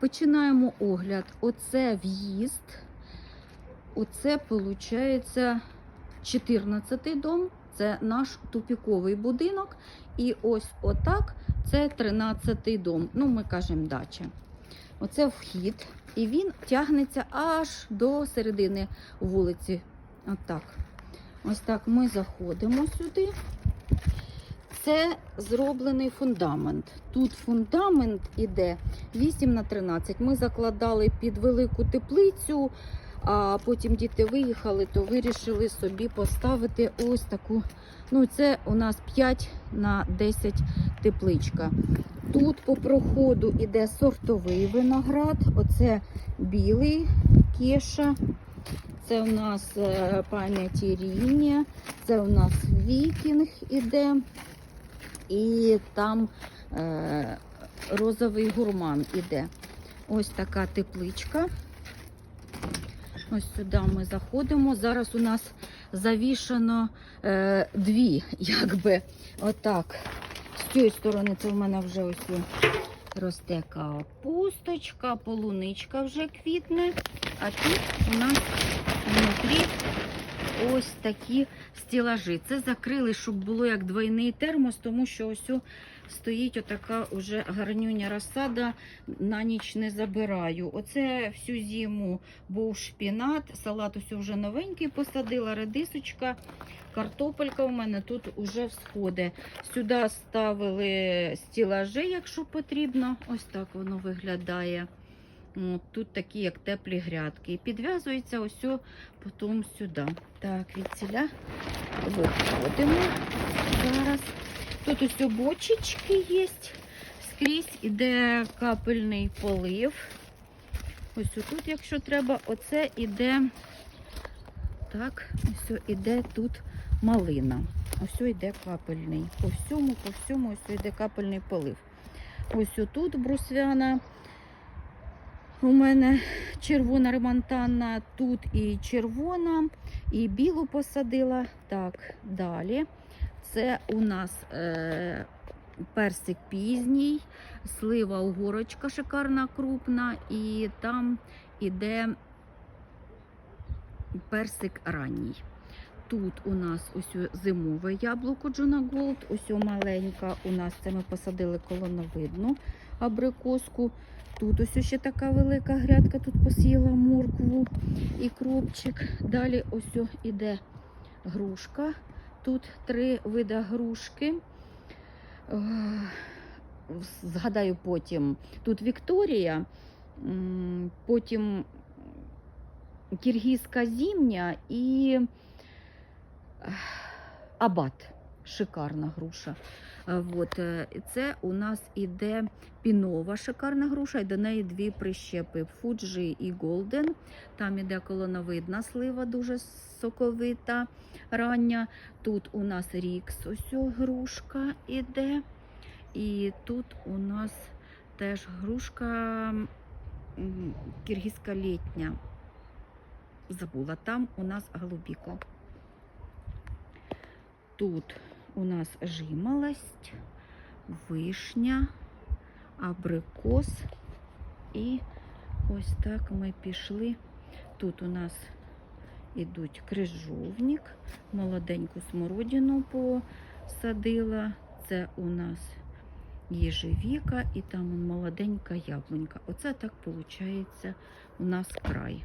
Починаємо огляд. Оце в'їзд. Оце, виходить, 14-й дом. Це наш тупіковий будинок. І ось отак це 13-й дом. Ну, ми кажемо дача. Оце вхід. І він тягнеться аж до середини вулиці. Отак. Ось так ми заходимо сюди. Це зроблений фундамент. Тут фундамент іде 8 на 13. Ми закладали під велику теплицю, а потім діти виїхали, то вирішили собі поставити ось таку. Ну, це у нас 5 на 10 тепличка. Тут по проходу іде сортовий виноград. Оце білий кеша. Це у нас е, пам'яті Ріні, це у нас вікінг іде. І там е, розовий гурман іде. Ось така тепличка. Ось сюди ми заходимо. Зараз у нас завішано е, дві, якби отак. З цієї сторони це в мене вже ось росте капусточка, полуничка вже квітне. А тут у нас внутрі ось такі стілажі. Це закрили, щоб було як двойний термос, тому що ось стоїть отака уже гарнюня розсада, на ніч не забираю. Оце всю зиму був шпінат, салат ось вже новенький посадила, редисочка, картопелька у мене тут уже всходить. Сюди ставили стілажі, якщо потрібно. Ось так воно виглядає. Тут такі, як теплі грядки. І підв'язується ось потім сюди. Так, від ціля виходимо зараз. Тут ось бочечки є. Скрізь іде капельний полив. Ось тут, якщо треба, оце іде. Так, ось іде тут малина. Ось іде капельний. По всьому, по всьому, ось іде капельний полив. Ось тут брусвяна. У мене червона ремонтанна, тут і червона, і білу посадила. Так, далі. Це у нас е, персик пізній, слива угорочка шикарна, крупна, і там іде персик ранній. Тут у нас ось зимове яблуко Джона Голд, ось маленька. У нас це ми посадили колоновидну абрикоску. Тут ось ще така велика грядка, тут посіяла моркву і кропчик. Далі ось іде грушка. Тут три види грушки. Е, Згадаю потім. Тут Вікторія, потім киргизька зімня і е, абат. Шикарна груша. Е, От, е, це у нас іде пінова шикарна груша, і до неї дві прищепи Фуджі і Голден. Там іде колоновидна слива, дуже соковита, рання. Тут у нас Рікс, ось грушка іде. І тут у нас теж грушка киргизька літня. Забула, там у нас голубіка. Тут у нас жимолость, вишня, абрикос. І ось так ми пішли. Тут у нас ідуть крижовник, молоденьку смородину посадила. Це у нас їжевіка і там молоденька яблунька. Оце так виходить у нас край.